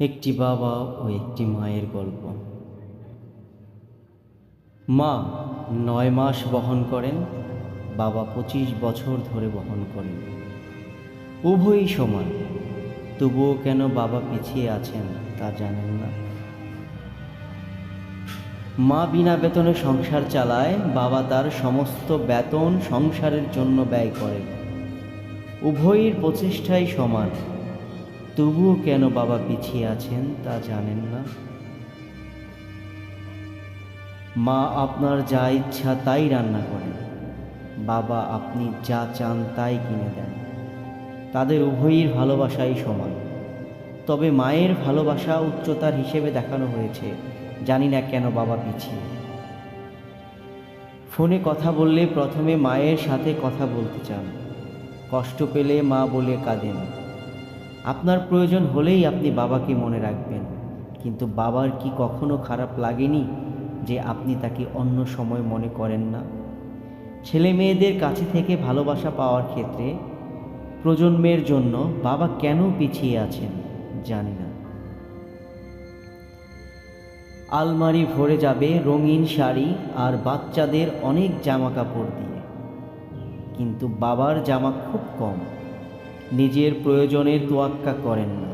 একটি বাবা ও একটি মায়ের গল্প। মা নয় মাস বহন করেন, বাবা পঁচিশ বছর ধরে বহন করেন। উভয়ই সমান, তবুও কেন বাবা পিছিয়ে আছেন তা জানেন না। মা বিনা বেতনে সংসার চালায়, বাবা তার সমস্ত বেতন সংসারের জন্য ব্যয় করেন। উভয়ের প্রচেষ্টাই সমান তবুও কেন বাবা পিছিয়ে আছেন তা জানেন না। মা আপনার যা ইচ্ছা তাই রান্না করেন। বাবা আপনি যা চান তাই কিনে দেন। তাদের উভয়ের ভালোবাসাই সমান। তবে মায়ের ভালোবাসা উচ্চতার হিসেবে দেখানো হয়েছে, জানি না কেন বাবা পিছিয়ে। ফোনে কথা বললে প্রথমে মায়ের সাথে কথা বলতে চান। কষ্ট পেলে মা বলে কাঁদেন। আপনার প্রয়োজন হলেই আপনি বাবাকে মনে রাখবেন। কিন্তু বাবার কি কখনো খারাপ লাগেনি যে আপনি তাকে অন্য সময় মনে করেন না? ছেলে মেয়েদের কাছে থেকে ভালোবাসা পাওয়ার ক্ষেত্রে প্রজন্মের জন্য বাবা কেন পিছিয়ে আছেন জানি না। আলমারি ভরে যাবে রঙিন শাড়ি আর বাচ্চাদের অনেক জামা কাপড় দিয়ে। কিন্তু বাবার জামা খুব কম। নিজের প্রয়োজনের তোয়াক্কা করেন না।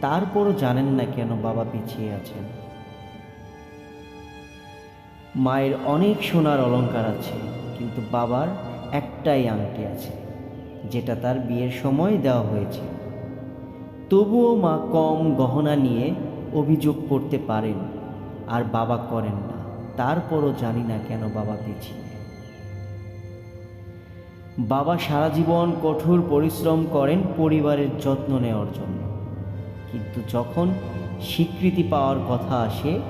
তারপরও জানেন না কেন বাবা পিছিয়ে আছেন। মায়ের অনেক সোনার অলংকার আছে, কিন্তু বাবার একটাই আংটি আছে, যেটা তার বিয়ের সময় দেওয়া হয়েছে। তবুও মা কম গহনা নিয়ে অভিযোগ করতে পারেন, আর বাবা করেন না। তারপরও জানি না কেন বাবা পিছিয়ে। বাবা সারা জীবন কঠোর পরিশ্রম করেন পরিবারের যত্ন নেওয়ার জন্য। কিন্তু যখন স্বীকৃতি পাওয়ার কথা আসে,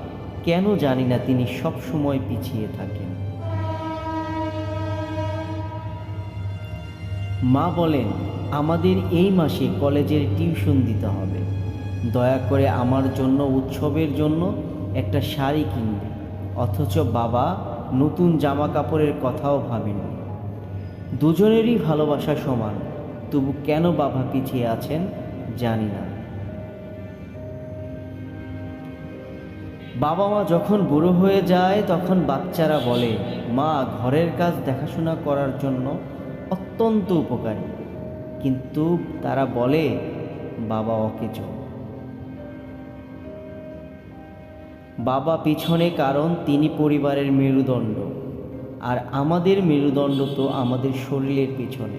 কেন জানি না তিনি সবসময় পিছিয়ে থাকেন। মা বলেন, আমাদের এই মাসে কলেজের টিউশন দিতে হবে। দয়া করে আমার জন্য উৎসবের জন্য একটা শাড়ি কিনবে। অথচ বাবা নতুন জামা কাপড়ের কথাও ভাবেননি। দুজনেরই ভালোবাসা সমান, তবু কেন বাবা পিছিয়ে আছেন জানি না। বাবা মা যখন বুড়ো হয়ে যায়, তখন বাচ্চারা বলে, মা, ঘরের কাজ দেখাশোনা করার জন্য অত্যন্ত উপকারী। কিন্তু তারা বলে, বাবা অকেজো। বাবা পিছনে কারণ, তিনি পরিবারের মেরুদণ্ড। আর আমাদের মেরুদণ্ড তো আমাদের শরীরের পিছনে।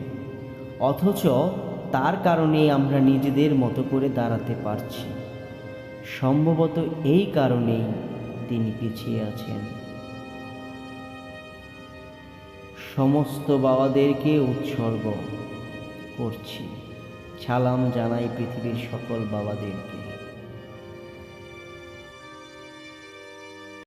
অথচ তার কারণেই আমরা নিজেদের মতো করে দাঁড়াতে পারছি। সম্ভবত এই কারণেই তিনি পিছিয়ে আছেন। সমস্ত বাবাদেরকে উৎসর্গ করছি। সালাম জানাই পৃথিবীর সকল বাবাদেরকে।